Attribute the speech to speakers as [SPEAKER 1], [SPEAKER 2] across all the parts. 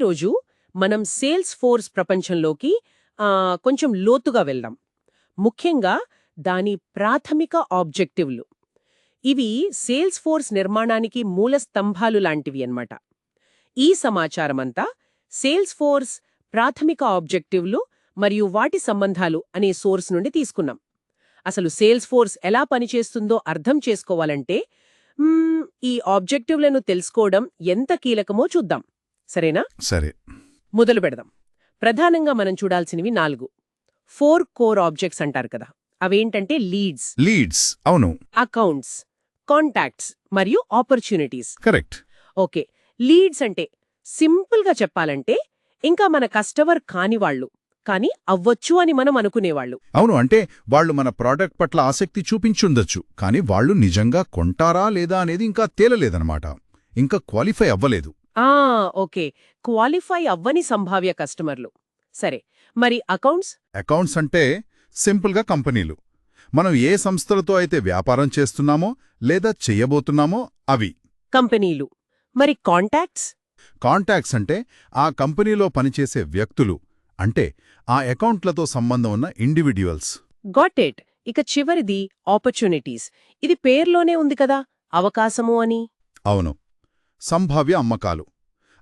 [SPEAKER 1] ఈరోజు మనం sales force ప్రపంచంలోకి కొంచెం లోతుగా వెళ్దాం. ముఖ్యంగా దాని ప్రాథమిక ఆబ్జెక్టివ్లు. ఇవి సేల్స్ ఫోర్స్ నిర్మాణానికి మూల స్తంభాలు లాంటివి అన్నమాట. ఈ సమాచారమంతా సేల్స్ ఫోర్స్ ప్రాథమిక ఆబ్జెక్టివ్లు మరియు వాటి సంబంధాలు అనే సోర్స్ నుండి తీసుకున్నాం. అసలు సేల్స్ ఫోర్స్ ఎలా పనిచేస్తుందో అర్థం చేసుకోవాలంటే ఈ ఆబ్జెక్టివ్లను తెలుసుకోవడం ఎంత కీలకమో చూద్దాం. సరేనా?
[SPEAKER 2] సరే.
[SPEAKER 1] మొదలు పెడదాం. ప్రధానంగా మనం చూడాల్సినవి నాలుగు. ఫోర్ కోర్ ఆబ్జెక్ట్స్ అంటారు కదా అవేంటంటే లీడ్స్.
[SPEAKER 2] లీడ్స్. అవును.
[SPEAKER 1] అకౌంట్స్ కాంటాక్ట్స్ మరియు ఆపర్చునిటీస్.
[SPEAKER 2] కరెక్ట్.
[SPEAKER 1] ఓకే. లీడ్స్ అంటే సింపుల్గా చెప్పాలంటే ఇంకా మన కస్టమర్ కానివాళ్ళు కానీ అవ్వచ్చు అని మనం అనుకునేవాళ్ళు
[SPEAKER 2] అవును అంటే వాళ్ళు మన ప్రోడక్ట్ పట్ల ఆసక్తి చూపించుండొచ్చు కానీ వాళ్ళు నిజంగా కొంటారా లేదా అనేది ఇంకా తేలలేదన్నమాట. ఇంకా క్వాలిఫై అవ్వలేదు.
[SPEAKER 1] ఆ! ఓకే. క్వాలిఫై అవ్వని సంభావ్య కస్టమర్లు. సరే. మరి అకౌంట్స్?
[SPEAKER 2] అకౌంట్స్ అంటే సింపుల్గా కంపెనీలు. మనం ఏ సంస్థలతో అయితే వ్యాపారం చేస్తున్నామో లేదా చెయ్యబోతున్నామో అవి.
[SPEAKER 1] కంపెనీలు. మరి కాంటాక్ట్స్?
[SPEAKER 2] కాంటాక్ట్స్ అంటే ఆ కంపెనీలో పనిచేసే వ్యక్తులు అంటే ఆ అకౌంట్లతో సంబంధం ఉన్న ఇండివిడ్యువల్స్.
[SPEAKER 1] Got it. ఇక చివరిది ఆపర్చునిటీస్. ఇది పేర్లోనే ఉంది కదా. అవకాశము అని.
[SPEAKER 2] అవును. సంభావ్య అమ్మకాలు.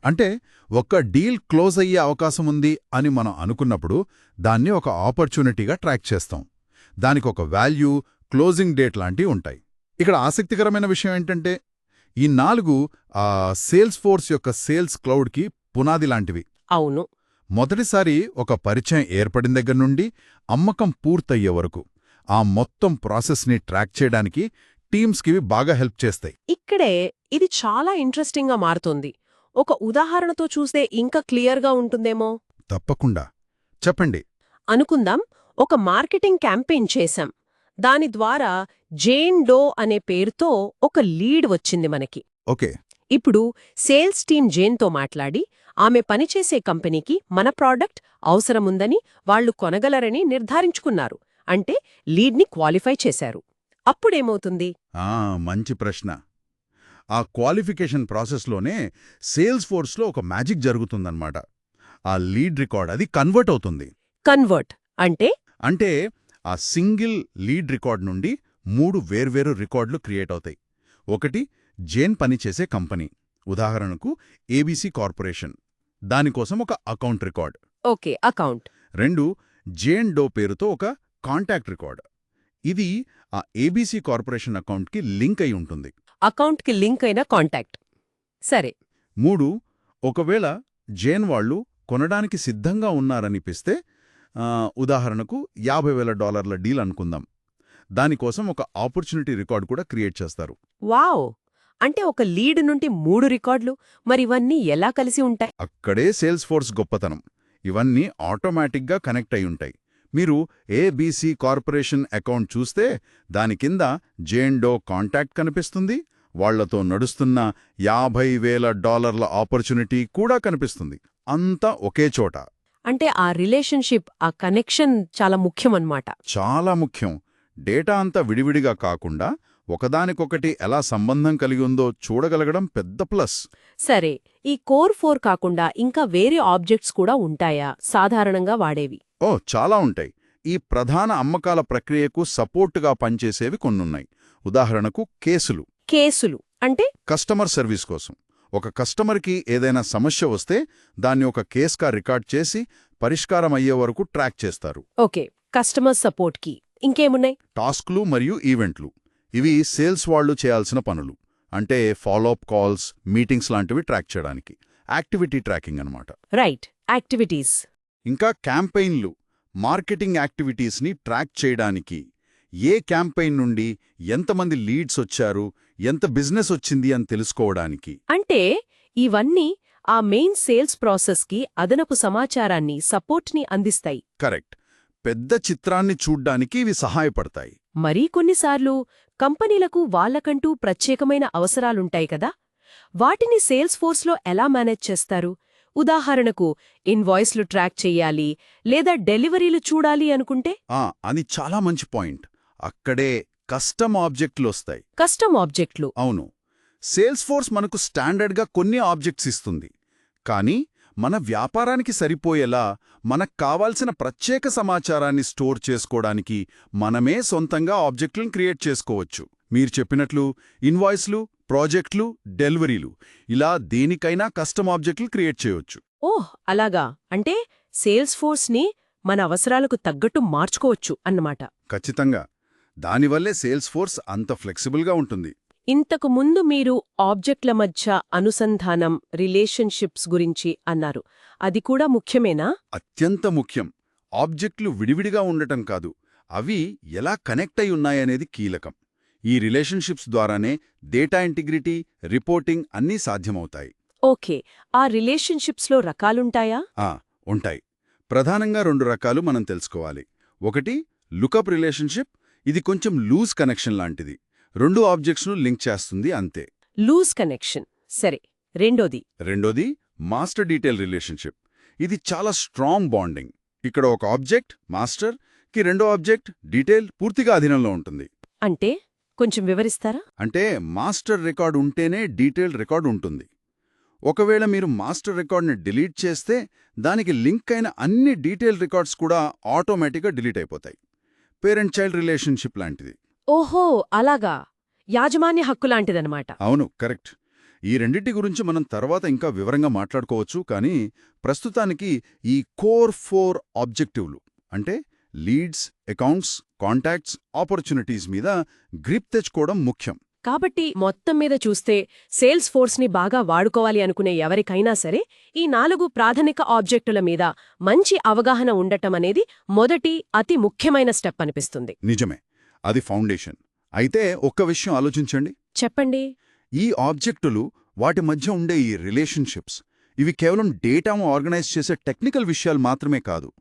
[SPEAKER 2] అంటే ఒక డీల్ క్లోజ్ అయ్యే అవకాశం ఉంది అని మనం అనుకున్నప్పుడు దాన్ని ఒక ఆపర్చునిటీగా ట్రాక్ చేస్తాం. దానికి ఒక వాల్యూ క్లోజింగ్ డేట్ లాంటివి ఉంటాయి. ఇక్కడ ఆసక్తికరమైన విషయం ఏంటంటే ఈ నాలుగు ఆ సేల్స్ ఫోర్స్ యొక్క సేల్స్ క్లౌడ్కి పునాది లాంటివి.
[SPEAKER 1] అవును.
[SPEAKER 2] మొదటిసారి ఒక పరిచయం ఏర్పడిన దగ్గర నుండి అమ్మకం పూర్తయ్యే వరకు ఆ మొత్తం ప్రాసెస్ని ట్రాక్ చేయడానికి టీమ్స్కివి బాగా హెల్ప్ చేస్తాయి.
[SPEAKER 1] ఇక్కడే ఇది చాలా ఇంట్రెస్టింగ్గా మారుతోంది. ఒక ఉదాహరణతో చూస్తే ఇంకా క్లియర్గా ఉంటుందేమో?
[SPEAKER 2] తప్పకుండా. చెప్పండి.
[SPEAKER 1] అనుకుందాం ఒక మార్కెటింగ్ క్యాంపెయిన్ చేశాం. దాని ద్వారా జేన్ డో అనే పేరుతో ఒక లీడ్ వచ్చింది మనకి.
[SPEAKER 2] ఓకే.
[SPEAKER 1] ఇప్పుడు సేల్స్ టీమ్ జేన్తో మాట్లాడి ఆమె పనిచేసే కంపెనీకి మన ప్రోడక్ట్ అవసరముందని వాళ్ళు కొనగలరని నిర్ధారించుకున్నారు. అంటే లీడ్ని క్వాలిఫై చేశారు. అప్పుడేమవుతుంది?
[SPEAKER 2] మంచి ప్రశ్న. ఆ క్వాలిఫికేషన్ ప్రాసెస్లోనే సేల్స్ ఫోర్స్లో ఒక మ్యాజిక్ జరుగుతుందన్నమాట. ఆ లీడ్ రికార్డ్ అది కన్వర్ట్ అవుతుంది.
[SPEAKER 1] కన్వర్ట్ అంటే?
[SPEAKER 2] అంటే ఆ సింగిల్ లీడ్ రికార్డ్ నుండి మూడు వేర్వేరు రికార్డులు క్రియేట్ అవుతాయి. ఒకటి జేన్ పనిచేసే కంపెనీ ఉదాహరణకు ఏబీసీ కార్పొరేషన్. దానికోసం ఒక అకౌంట్ రికార్డ్.
[SPEAKER 1] Okay account.
[SPEAKER 2] రెండు జేన్ డో పేరుతో ఒక కాంటాక్ట్ రికార్డ్. ఇది ఆ ఏబీసీ కార్పొరేషన్ అకౌంట్కి లింక్ అయి ఉంటుంది.
[SPEAKER 1] అకౌంట్కి లింక్ అయిన కాంటాక్ట్. సరే.
[SPEAKER 2] మూడు ఒకవేళ జేన్ వాళ్ళు కొనడానికి సిద్ధంగా ఉన్నారనిపిస్తే ఉదాహరణకు యాభై వేల డాలర్ల డీల్ అనుకుందాం. దానికోసం ఒక ఆపర్చునిటీ రికార్డ్ కూడా క్రియేట్ చేస్తారు.
[SPEAKER 1] వావ్! అంటే ఒక లీడ్ నుండి మూడు రికార్డులు మరి ఇవన్నీ ఎలా కలిసి ఉంటాయి?
[SPEAKER 2] అక్కడే సేల్స్ ఫోర్స్ గొప్పతనం. ఇవన్నీ ఆటోమేటిక్గా కనెక్ట్ అయి ఉంటాయి మీరు ఏబీసీ కార్పొరేషన్ అకౌంట్ చూస్తే దాని కింద జేన్డో కాంటాక్ట్ కనిపిస్తుంది. వాళ్ళతో నడుస్తున్న యాభై వేల డాలర్ల ఆపర్చునిటీ కూడా కనిపిస్తుంది. అంతా ఒకే చోట.
[SPEAKER 1] అంటే ఆ రిలేషన్షిప్ ఆ కనెక్షన్ చాలా ముఖ్యమన్నమాట.
[SPEAKER 2] చాలా ముఖ్యం. డేటా అంతా విడివిడిగా కాకుండా ఒకదానికొకటి ఎలా సంబంధం కలిగి ఉందో చూడగలగడం పెద్ద ప్లస్.
[SPEAKER 1] సరే ఈ కోర్ ఫోర్ కాకుండా ఇంకా వేరే ఆబ్జెక్ట్స్ కూడా ఉంటాయా? సాధారణంగా వాడేవి.
[SPEAKER 2] ఓ చాలా ఉంటాయి. ఈ ప్రధాన అమ్మకాల ప్రక్రియకు సపోర్టుగా పనిచేసేవి కొన్నున్నాయి. ఉదాహరణకు కేసులు.
[SPEAKER 1] కేసులు. అంటే?
[SPEAKER 2] కస్టమర్ సర్వీస్ కోసం. ఒక కస్టమర్కి ఏదైనా సమస్య వస్తే దాన్ని ఒక కేస్గా రికార్డ్ చేసి పరిష్కారం అయ్యే వరకు ట్రాక్ చేస్తారు.
[SPEAKER 1] ఓకే కస్టమర్ సపోర్ట్కి. ఇంకేమున్నాయి?
[SPEAKER 2] టాస్క్లు మరియు ఈవెంట్లు. ఇవి సేల్స్ వాళ్ళు చేయాల్సిన పనులు. అంటే ఫాలోఅప్ కాల్స్ మీటింగ్స్ లాంటివి ట్రాక్ చేయడానికి. యాక్టివిటీ ట్రాకింగ్ అన్నమాట.
[SPEAKER 1] రైట్. యాక్టివిటీస్.
[SPEAKER 2] ఇంకా క్యాంపెయిన్లు. మార్కెటింగ్ యాక్టివిటీస్ని ట్రాక్ చేయడానికి ఏ క్యాంపెయిన్ నుండి ఎంతమంది లీడ్స్ వచ్చారు ఎంత బిజినెస్ వచ్చింది అని తెలుసుకోవడానికి.
[SPEAKER 1] అంటే ఇవన్నీ ఆ మెయిన్ సేల్స్ ప్రాసెస్కి అదనపు సమాచారాన్ని సపోర్ట్ని అందిస్తాయి.
[SPEAKER 2] కరెక్ట్. పెద్ద చిత్రాన్ని చూడ్డానికి ఇవి సహాయపడతాయి.
[SPEAKER 1] మరీ కొన్నిసార్లు కంపెనీలకు వాళ్ళకంటూ ప్రత్యేకమైన అవసరాలుంటాయి కదా? వాటిని సేల్స్ ఫోర్స్లో ఎలా మేనేజ్ చేస్తారు? ఉదాహరణకు ఇన్వాయిస్లు ట్రాక్ చెయ్యాలి లేదా డెలివరీలు చూడాలి అనుకుంటే?
[SPEAKER 2] ఆ అది చాలా మంచి పాయింట్. అక్కడే కస్టమ్ ఆబ్జెక్టులు వస్తాయి.
[SPEAKER 1] కస్టమ్ ఆబ్జెక్ట్లు.
[SPEAKER 2] అవును. సేల్స్ ఫోర్స్ మనకు స్టాండర్డ్గా కొన్ని ఆబ్జెక్ట్స్ ఇస్తుంది. కానీ మన వ్యాపారానికి సరిపోయేలా మనకు కావాల్సిన ప్రత్యేక సమాచారాన్ని స్టోర్ చేసుకోవడానికి మనమే సొంతంగా ఆబ్జెక్టులను క్రియేట్ చేసుకోవచ్చు. మీరు చెప్పినట్లు ఇన్వాయిస్లు ప్రాజెక్టులు డెలివరీలు ఇలా దేనికైనా కస్టమ్ ఆబ్జెక్టులు క్రియేట్ చేయొచ్చు.
[SPEAKER 1] ఓహ్! అలాగా. అంటే సేల్స్ ఫోర్స్ని మన అవసరాలకు తగ్గట్టు మార్చుకోవచ్చు అన్నమాట.
[SPEAKER 2] ఖచ్చితంగా. దానివల్లే సేల్స్ ఫోర్స్ అంత ఫ్లెక్సిబుల్గా ఉంటుంది.
[SPEAKER 1] ఇంతకు ముందు మీరు ఆబ్జెక్ట్ల మధ్య అనుసంధానం రిలేషన్షిప్స్ గురించి అన్నారు. అది కూడా ముఖ్యమేనా?
[SPEAKER 2] అత్యంత ముఖ్యం. ఆబ్జెక్టులు విడివిడిగా ఉండటం కాదు. అవి ఎలా కనెక్ట్ అయి ఉన్నాయనేది కీలకం. ఈ రిలేషన్షిప్స్ ద్వారానే డేటా ఇంటిగ్రిటీ రిపోర్టింగ్ అన్నీ సాధ్యమవుతాయి.
[SPEAKER 1] ఓకే. ఆ రిలేషన్షిప్స్లో రకాలుంటాయా?
[SPEAKER 2] ఆ ఉంటాయి. ప్రధానంగా రెండు రకాలు మనం తెలుసుకోవాలి. ఒకటి లుకప్ రిలేషన్షిప్. ఇది కొంచెం లూజ్ కనెక్షన్ లాంటిది. రెండు ఆబ్జెక్ట్స్ను లింక్ చేస్తుంది అంతే.
[SPEAKER 1] Loose connection. సరే రెండోది.
[SPEAKER 2] రెండోది మాస్టర్ డీటెయిల్ రిలేషన్షిప్. ఇది చాలా స్ట్రాంగ్ బాండింగ్. ఇక్కడ ఒక ఆబ్జెక్ట్ మాస్టర్కి రెండో ఆబ్జెక్ట్ డీటెయిల్ పూర్తిగా అధీనంలో ఉంటుంది.
[SPEAKER 1] అంటే కొంచెం వివరిస్తారా?
[SPEAKER 2] అంటే మాస్టర్ రికార్డ్ ఉంటేనే డీటెయిల్ రికార్డ్ ఉంటుంది. ఒకవేళ మీరు మాస్టర్ రికార్డ్ని డిలీట్ చేస్తే దానికి లింక్ అయిన అన్ని డీటెయిల్ రికార్డ్స్ కూడా ఆటోమేటిక్గా డిలీట్ అయిపోతాయి. పేరెంట్ చైల్డ్ రిలేషన్షిప్ లాంటిది.
[SPEAKER 1] ఓహో అలాగా. యాజమాన్య హక్కు లాంటిదనమాట
[SPEAKER 2] అవును కరెక్ట్. ఈ రెండింటి గురించి మనం తర్వాత ఇంకా వివరంగా మాట్లాడుకోవచ్చు కానీ ప్రస్తుతానికి ఈ కోర్ ఫోర్ ఆబ్జెక్టివ్లు అంటే లీడ్స్ అకౌంట్స్ కాంటాక్ట్స్ ఆపర్చునిటీస్ మీద గ్రిప్ తెచ్చుకోవడం ముఖ్యం.
[SPEAKER 1] కాబట్టి మొత్తం మీద చూస్తే సేల్స్ ఫోర్స్ని బాగా వాడుకోవాలి అనుకునే ఎవరికైనా సరే ఈ నాలుగు ప్రాథమిక ఆబ్జెక్టుల మీద మంచి అవగాహన ఉండటం అనేది మొదటి అతి ముఖ్యమైన స్టెప్ అనిపిస్తుంది.
[SPEAKER 2] నిజమే. అది ఫౌండేషన్. అయితే ఒక్క విషయం ఆలోచించండి.
[SPEAKER 1] చెప్పండి.
[SPEAKER 2] ఈ ఆబ్జెక్టులు వాటి మధ్య ఉండే ఈ రిలేషన్షిప్స్ ఇవి కేవలం డేటాను ఆర్గనైజ్ చేసే టెక్నికల్ విషయాలు మాత్రమే కాదు.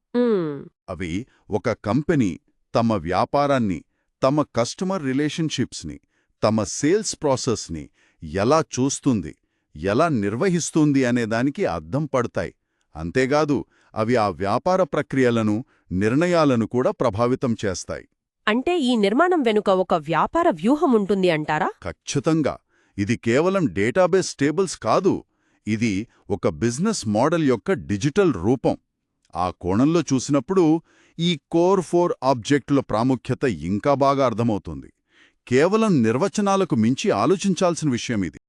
[SPEAKER 2] అవి ఒక కంపెనీ తమ వ్యాపారాన్ని తమ కస్టమర్ రిలేషన్షిప్స్ని తమ సేల్స్ ప్రాసెస్ని ఎలా చూస్తుంది ఎలా నిర్వహిస్తుంది అనేదానికి అద్దం పడతాయి. అంతేకాదు అవి ఆ వ్యాపార ప్రక్రియలను నిర్ణయాలను కూడా ప్రభావితం చేస్తాయి.
[SPEAKER 1] అంటే ఈ నిర్మాణం వెనుక ఒక వ్యాపార వ్యూహం ఉంటుంది అంటారా?
[SPEAKER 2] ఖచ్చితంగా. ఇది కేవలం డేటాబేస్ టేబుల్స్ కాదు. ఇది ఒక బిజినెస్ మోడల్ యొక్క డిజిటల్ రూపం. ఆ కోణంలో చూసినప్పుడు ఈ కోర్ ఫోర్ ఆబ్జెక్టుల ప్రాముఖ్యత ఇంకా బాగా అర్థమవుతుంది. కేవలం నిర్వచనాలకు మించి ఆలోచించాల్సిన విషయం ఇది.